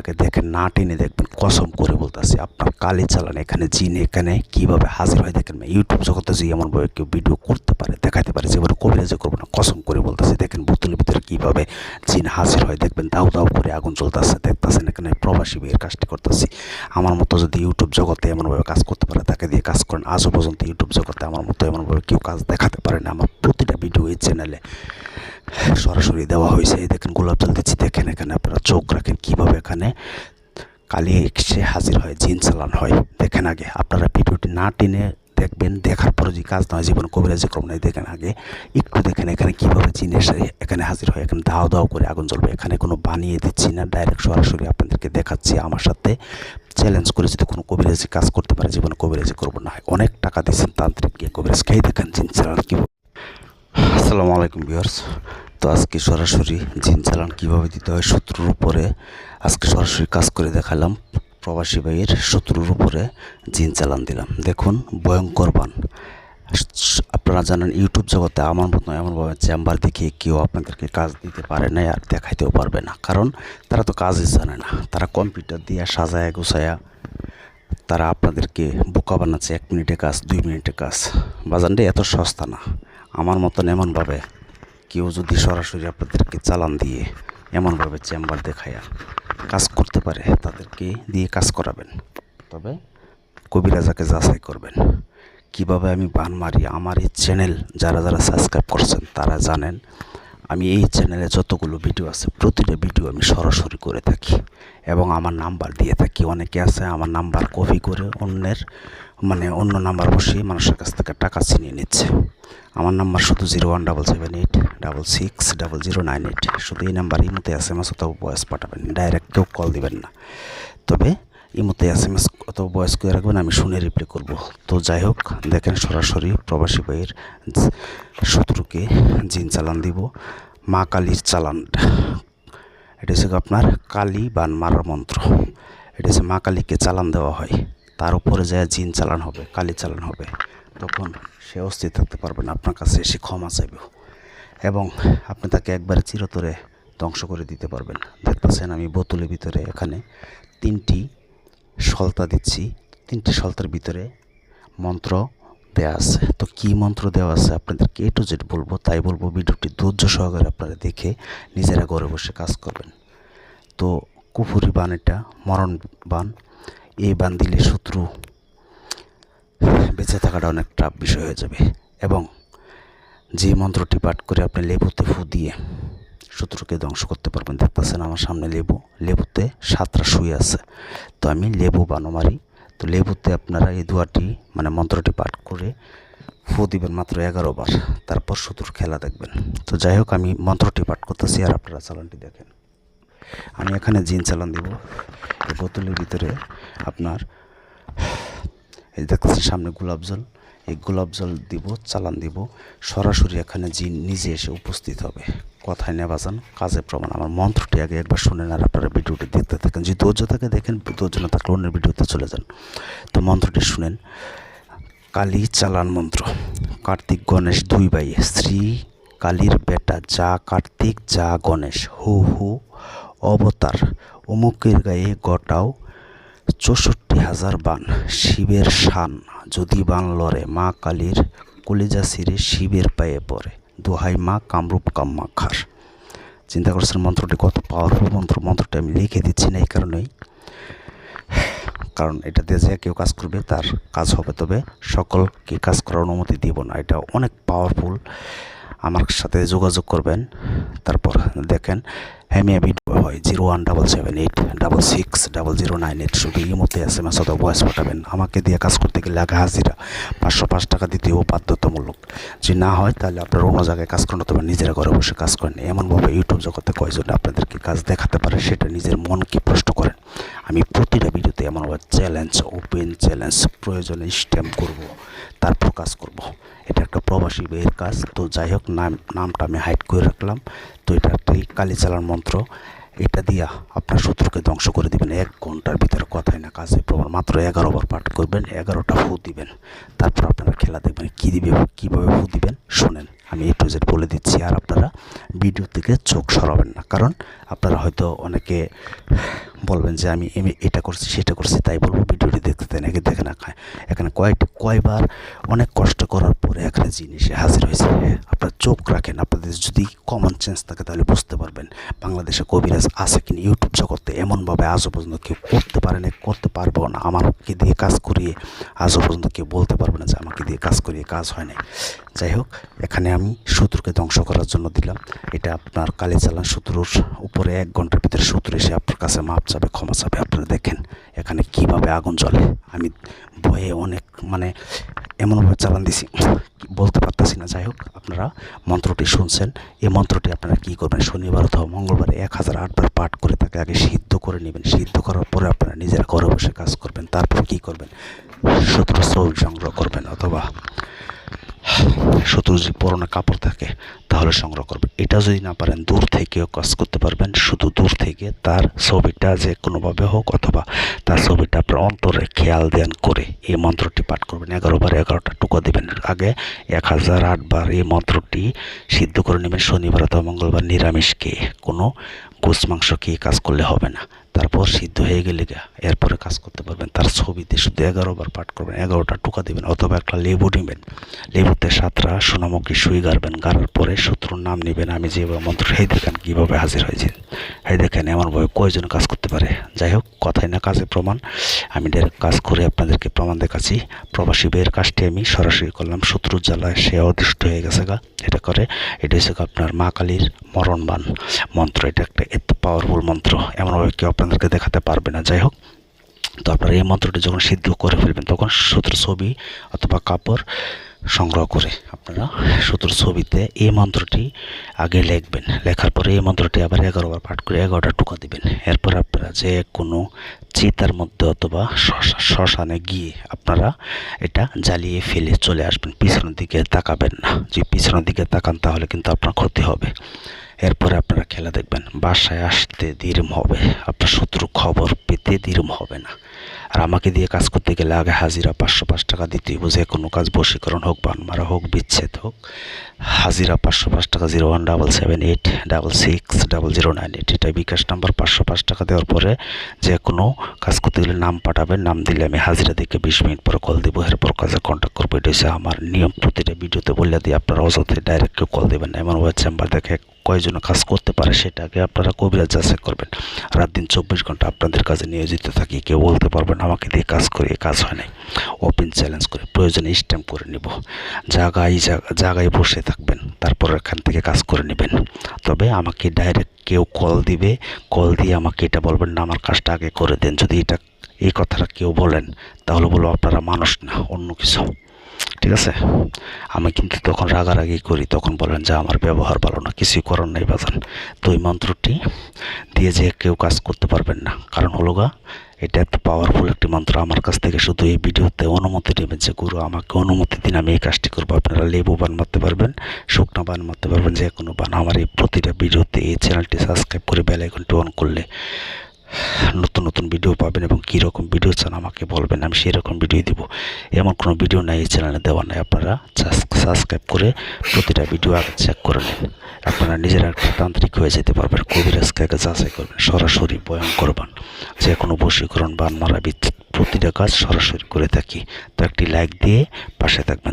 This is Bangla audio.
আগে দেখেন, না টেনে দেখবেন, কসম করে বলতেছি, আপনার কালি চালান এখানে, জিন এখানে, কীভাবে হাজির হয় দেখেন ইউটিউব জগতে যে এমনভাবে কেউ ভিডিও করতে পারে দেখাতে পারে, যেভাবে কবিরাজে করব না, কসম করে বলতেছি, দেখেন, বোতলের ভিতরে কীভাবে জিন হাজির হয়, দেখবেন দাউ দাউ করে আগুন চলতেছে দেখতেছেন এখানে প্রবাসী বিয়ের কাজটি করতেছি। আমার মতো যদি ইউটিউব জগতে এমনভাবে কাজ করতে পারে, তাকে দিয়ে কাজ করেন, আজও পর্যন্ত ইউটিউব জগতে আমার মতো এমনভাবে কেউ কাজ দেখাতে পারে না, আমার প্রতিটা ভিডিও এই চ্যানেলে সরাসরি দেওয়া হয়েছে। দেখেন, গোলাপ জল দিচ্ছি, দেখেন এখানে আপনারা চোখ রাখেন, কীভাবে এখানে কালি এসে হাজির হয় জিন চালান হয়। দেখেন আগে, আপনারা ভিডিওটি না টেনে দেখবেন, দেখার পরে যে কাজ নয়, জীবন কবিরাজি করবেন এই দেখেন আগে। একটু দেখেন এখানে কীভাবে জিন এসে এখানে হাজির হয়, এখানে দাও দাও করে আগুন জ্বলবে। এখানে কোনো বানিয়ে দিচ্ছি না ডাইরেক্ট সরাসরি আপনাদেরকে দেখাচ্ছি আমার সাথে। চ্যালেঞ্জ করে যদি কোনো কবিরাজি কাজ করতে পারে, জীবনে কবিরাজি করব না। অনেক টাকা দিচ্ছেন তান্ত্রিক গিয়ে কবিরাজ খেয়ে দেখেন জিন চালান কী আসসালামু আলাইকুম ভিউয়ার্স তো আজকে সরাসরি জিন চালান কীভাবে দিতে হয় শত্রুর উপরে, আজকে সরাসরি কাজ করে দেখালাম। প্রবাসী ভাইয়ের শত্রুর উপরে জিন চালান দিলাম। দেখুন, ভয়ঙ্কর বান আপনারা জানেন, ইউটিউব জগতে আমার মতো এমনভাবে চেম্বার দেখিয়ে কেউ আপনাদেরকে কাজ দিতে পারে না আর দেখাইতেও পারবে না। কারণ তারা তো কাজই জানে না। তারা কম্পিউটার দিয়ে সাজায় গুছায়া তারা আপনাদেরকে বোকা বানাচ্ছে। এক মিনিটে কাজ, দুই মিনিটে কাজ। বাজানটা এত সস্তা না। আমার মতন এমনভাবে কেউ যদি সরাসরি আপনাদেরকে চালান দিয়ে এমনভাবে চেম্বার দেখায়া কাজ করতে পারে, তাদেরকে দিয়ে কাজ করাবেন। তবে কবিরাজাকে যাচাই করবেন। কীভাবে আমি বান মারি? আমার এই চ্যানেল যারা যারা সাবস্ক্রাইব করছেন, তারা জানেন আমি এই চ্যানেলে যতগুলো ভিডিও আছে, প্রতিটা ভিডিও আমি সরাসরি করে থাকি এবং আমার নাম্বার দিয়ে থাকি। অনেকে আছে আমার নাম্বার কপি করে অন্যের মানে অন্য নাম্বার বসিয়ে মানুষের কাছ থেকে টাকা ছিনিয়ে নিচ্ছে। আমার নাম্বার শুধু zero one double seven eight double six double zero nine eight. শুধু এই নাম্বার ইমোতে এস এম এস অথবা ভয়েস পাঠাবেন, ডাইরেক্ট কেউ কল দিবেন না। তবে ইমোতে এস এম এস অথবা ভয়েস করে রাখবেন, আমি শুনে রিপ্লাই করব। তো যাই হোক, দেখেন সরাসরি প্রবাসী ভাইয়ের শত্রুকে জিন চালান দিব, মা কালীর চালানটা এটা হচ্ছে আপনার কালী বান মারার মন্ত্র। এটা হচ্ছে মা কালীকে চালান দেওয়া হয়, তার উপরে যায় জিন চালান হবে, কালী চালান হবে। তখন সে অস্থির থাকতে পারবে না। আপনার কাছে এসে ক্ষমা চাইবে। এবং আপনি তাকে একবারে চিরতরে ধ্বংস করে দিতে পারবেন। দেখতেছেন আমি বোতলের ভিতরে এখানে তিনটি সলতা দিচ্ছি। তিনটি সলতার ভিতরে মন্ত্র দেওয়া আছে। তো কী মন্ত্র দেওয়া আছে আপনাদেরকে এ টু জেড বলব, তাই বলব ভিডিওটি ধৈর্য সহকারে আপনারা দেখে নিজেরা ঘরে বসে কাজ করবেন। তো কুফুরি বান এটা, মরণ বান। এই বান দিলে শত্রু বেঁচে থাকাটা অনেক টাফ বিষয় হয়ে যাবে। এবং যে মন্ত্রটি পাঠ করে আপনি লেবুতে ফু দিয়ে শত্রুকে ধ্বংস করতে পারবেন, দেখতেছেন আমার সামনে লেবু। লেবুতে সাতটা শুয়ে আছে। তো আমি লেবু বানো মারি। তো লেবুতে আপনারা এই দুয়াটি মানে মন্ত্রটি পাঠ করে ফু দিবেন মাত্র এগারো বার। তারপর শত্রুর খেলা দেখবেন। তো যাই হোক, আমি মন্ত্রটি পাঠ করতেছি আর আপনারা চালানটি দেখেন। আমি এখানে জিন চালান দিব। এই বোতলের ভিতরে আপনার এই দেখতেছি সামনে গোলাপ জল। এই গোলাপ জল দিব, চালান দিব। সরাসরি এখানে জিন নিজে এসে উপস্থিত হবে। কথায় নেওয়া যান কাজে প্রমাণ। আমার মন্ত্রটি আগে একবার শুনেন আর আপনারা ভিডিওটি দেখতে থাকেন। যদি ধৈর্য থাকে দেখেন, ধৈর্য না থাকলে অন্যের ভিডিওতে চলে যান। তো মন্ত্রটি শুনেন। কালী চালান মন্ত্র। কার্তিক গণেশ দুই ভাই শ্রী কালীর বেটা যা কার্তিক যা গণেশ। হু হু, অবতার। অমুকের গায়ে গটাও চৌষট্টি হাজার বান শিবের শান যদি বান লড়ে, মা কালীর কলিজা সিরে শিবের পায়ে পড়ে। দোহাই মা কামরূপ কাম্মা খার। চিন্তা করছেন মন্ত্রটি কত পাওয়ারফুল মন্ত্র, মন্ত্রটি আমি লিখে দিচ্ছি না এই কারণেই। কারণ এটা দিয়ে যে কেউ কাজ করবে, তার কাজ হবে। তবে সকলকে কাজ করার অনুমতি দিব না, এটা অনেক পাওয়ারফুল আমার সাথে যোগাযোগ করবেন, তারপর দেখেন হ্যামিয়া ভিডিও হয়, zero one double seven eight double six double zero nine eight. শুধু এই মধ্যে এস এম এস অথবা ভয়েস পাঠাবেন। আমাকে দিয়ে কাজ করতে গেলে আগে হাজিরা পাঁচশো পাঁচ টাকা দিতেও বাধ্যতামূলক। যদি না হয়, তাহলে আপনার অন্য জায়গায় কাজ করেন অথবা নিজেরা ঘরে বসে কাজ করেন। এমনভাবে ইউটিউব জগতে কয়জন আপনাদেরকে কাজ দেখাতে পারে, সেটা নিজের মনকে প্রশ্ন করেন। আমি প্রতিটা ভিডিওতে এমনভাবে চ্যালেঞ্জ ওপেন চ্যালেঞ্জ প্রয়োজনে স্ট্যাম্প করব তারপর কাজ করব। এটা একটা প্রবাসী বইয়ের কাজ, তো যাই হোক, নাম, নামটা আমি হাইড করে রাখলাম। তো এটা একটি কালী চালার মন্ত্র। এটা দিয়া আপনার শত্রুকে ধ্বংস করে দিবেন। এক ঘণ্টার ভিতরে কথাই না কাজে প্রমাণ মাত্র এগারো বার পাঠ করবেন, এগারোটা ফু দিবেন। তারপর আপনারা খেলা দেখবেন, কী দিবে, কীভাবে ফু দিবেন, শোনেন, আমি এই প্রজেক্ট বলে দিচ্ছি। আর আপনারা ভিডিও থেকে চোখ সরাবেন না, কারণ আপনারা হয়তো অনেকে বলবেন যে আমি এটা করছি, সেটা করছি, তাই বলব, ভিডিওটি দেখতে দেন। আগে দেখে না খায় এখানে কয়েকটি কয়বার অনেক কষ্ট করার পরে এখানে জিনিসে হাজির হয়েছে। আপনার চোখ রাখেন, আপনাদের যদি কমন সেন্স থাকে তাহলে বুঝতে পারবেন বাংলাদেশে কবিরাজ আছে কিনা। ইউটিউব জগতে এমনভাবে আজও পর্যন্ত কেউ করতে পারে না করতে পারব না। আমাকে দিয়ে কাজ করিয়ে আজও পর্যন্ত কেউ বলতে পারবে না যে আমাকে দিয়ে কাজ করিয়ে কাজ হয় নাই। যাই হোক, এখানে আমি শত্রুকে ধ্বংস করার জন্য দিলাম। এটা আপনার কালি চালান শত্রুর উপরে এক ঘণ্টার ভিতরে শত্রু এসে আপনার কাছে মাপ চাবে, ক্ষমা চাবে। আপনারা দেখেন, এখানে কীভাবে আগুন জ্বলে। আমি ভয়ে অনেক মানে এমনভাবে চালান দিছি, বলতে পারতেছি না। যাই হোক, আপনারা মন্ত্রটি শুনছেন। এই মন্ত্রটি আপনারা কী করবেন? শনিবার অথবা মঙ্গলবারে এক হাজার আটবার পাঠ করে তাকে আগে সিদ্ধ করে নেবেন। সিদ্ধ করার পরে আপনারা নিজেরা ঘরে বসে কাজ করবেন। তারপর কী করবেন? শত্রু ছবি সংগ্রহ করবেন অথবা শত্রু যদি পুরোনো কাপড় থাকে, তাহলে সংগ্রহ করবেন এটা যদি না পারেন, দূর থেকেও কাজ করতে পারবেন। শুধু দূর থেকে তার ছবিটা যে কোনোভাবে হোক অথবা তার ছবিটা আপনার অন্তরে খেয়াল ধ্যান করে এই মন্ত্রটি পাঠ করবেন। এগারো বার এগারোটা টুকো দেবেন। আগে এক হাজার আটবার এই মন্ত্রটি সিদ্ধ করে নেবেন। শনিবার অথবা মঙ্গলবার নিরামিষকে, কোনো গোস মাংস খেয়ে কাজ করলে হবে না। তারপর সিদ্ধ হয়ে গেলে গা এরপরে কাজ করতে পারবেন। তার ছবিতে শুধু এগারো বার পাঠ করবেন, এগারোটা টুকা দেবেন, অথবা একটা লেবু নেবেন। লেবুতে সাতটা সোনামুখী সুই গাড়বেন, গাড়ার পরে শত্রুর নাম নেবেন। আমি যেভাবে মন্ত্র, হে দেখেন কীভাবে হাজির হয়েছে। হে দেখেন এমনভাবে কয়জন কাজ করতে পারে? যাই হোক, কথাই না কাজে প্রমাণ। আমি ডাইরেক্ট কাজ করে আপনাদেরকে প্রমাণ দেখাচ্ছি। প্রবাসী বের কাজটি আমি সরাসরি করলাম। শত্রুর জ্বালায় সে অদৃষ্ট হয়ে গেছে গা। এটা করে, এটা হচ্ছে আপনার মা কালীর মরণবান মন্ত্র। এটা একটা এত পাওয়ারফুল মন্ত্র, এমনভাবে কেউ আপনাদেরকে দেখাতে পারবে না। যাই হোক, তো আপনারা এই মন্ত্রটি যখন সিদ্ধ করে ফেলবেন, তখন সূত্র ছবি অথবা কাপড় সংগ্রহ করে আপনারা শত্রুর ছবিতে এই মন্ত্রটি আগে লিখবেন। লেখার পরে এই মন্ত্রটি আবার এগারোবার পাঠ করে এগারোটা টুকা দিবেন। এরপর আপনারা যে কোনো চিতার মধ্যে অথবা শ্মশা- শ্মশানে গিয়ে আপনারা এটা জ্বালিয়ে ফেলে চলে আসবেন। পিছনের দিকে তাকাবেন না। যদি পিছনের দিকে তাকান তাহলে কিন্তু আপনার ক্ষতি হবে। এরপরে আপনারা খেলা দেখবেন। বাসায় আসতে দিরম হবে। আপনার শত্রু খবর পেতে দিরম হবে না। আর আমাকে দিয়ে কাজ করতে গেলে আগে হাজিরা পাঁচশো পাঁচ টাকা দিতেই যে কোনো কাজ বশীকরণ হোক, বান মারা হোক, বিচ্ছেদ হোক। হাজিরা পাঁচশো পাঁচ টাকা zero one double seven eight double six double zero nine eight, এটা বিকাশ নাম্বার, পাঁচশো পাঁচ টাকা দেওয়ার পরে যে কোনো কাজ করতে গেলে নাম পাঠাবেন, নাম দিলে আমি হাজিরা দিকে বিশ মিনিট পরে কল দেবো, এরপর কাজে কন্ট্যাক্ট করব, এটা হচ্ছে আমার নিয়ম। প্রতিটা ভিডিওতে বলে দিয়ে আপনারা অযথা ডাইরেক্ট কেউ কল দেবেন না, এমন ওয়েব চেম্বার দেখে কয়জন কাজ করতে পারে সেটাকে আপনারা কবিরা যাচাই করবেন। রাত দিন চব্বিশ ঘণ্টা আপনাদের কাজে নিয়োজিত থাকি, কেউ বলতে পারবেন আমাকে দিয়ে কাজ করে কাজ হয় নাই। ওপেন চ্যালেঞ্জ করে প্রয়োজনে স্ট্যাম্প করে নেব। জায়গায় জায়গায় বসে থাকবেন, তারপর এখান থেকে কাজ করে নেবেন। তবে আমাকে ডাইরেক্ট কেউ কল দিবে কল দিয়ে আমাকে এটা বলবেন না, আমার কাজটা আগে করে দেন। যদি এটা, এই কথাটা কেউ বলেন, তাহলে বলব আপনারা মানুষ না, অন্য কিছু। ঠিক আছে? আমি কিন্তু তখন রাগারাগি করি, তখন বলেন যে আমার ব্যবহার ভালো না, কিছুই করার নাই বাজান। তো এই মন্ত্রটি দিয়ে যে কেউ কাজ করতে পারবেন না। কারণ হলো গা, এটা এত পাওয়ারফুল একটি মন্ত্র। আমার কাছ থেকে শুধু এই ভিডিওতে অনুমতি নেবেন যে, গুরু, আমাকে অনুমতি দিন, আমি এই কাজটি করব। আপনারা লেবু বান মারতে পারবেন, শুকনো বান মারতে পারবেন যে কোনো বান। আমার এই প্রতিটা ভিডিওতে এই চ্যানেলটি সাবস্ক্রাইব করে বেল আইকনটি অন করলে নতুন নতুন ভিডিও পাবেন এবং কীরকম ভিডিও চান আমাকে বলবেন, আমি সেই রকম ভিডিও দিব। এমন কোনো ভিডিও নাই এই চ্যানেলে দেওয়া নাই, আপনারা সাবস্ক্রাইব করে প্রতিটা ভিডিও আগে চেক করে নিন। আপনারা নিজেরা একটা তান্ত্রিক হয়ে যেতে পারবেন, কবিরাজকে আগে যাচাই করবেন, সরাসরি বয়ান করবেন। যে কোনো বশীকরণ বান মারা প্রতিটা কাজ সরাসরি করে থাকি। তো একটি লাইক দিয়ে পাশে থাকবেন।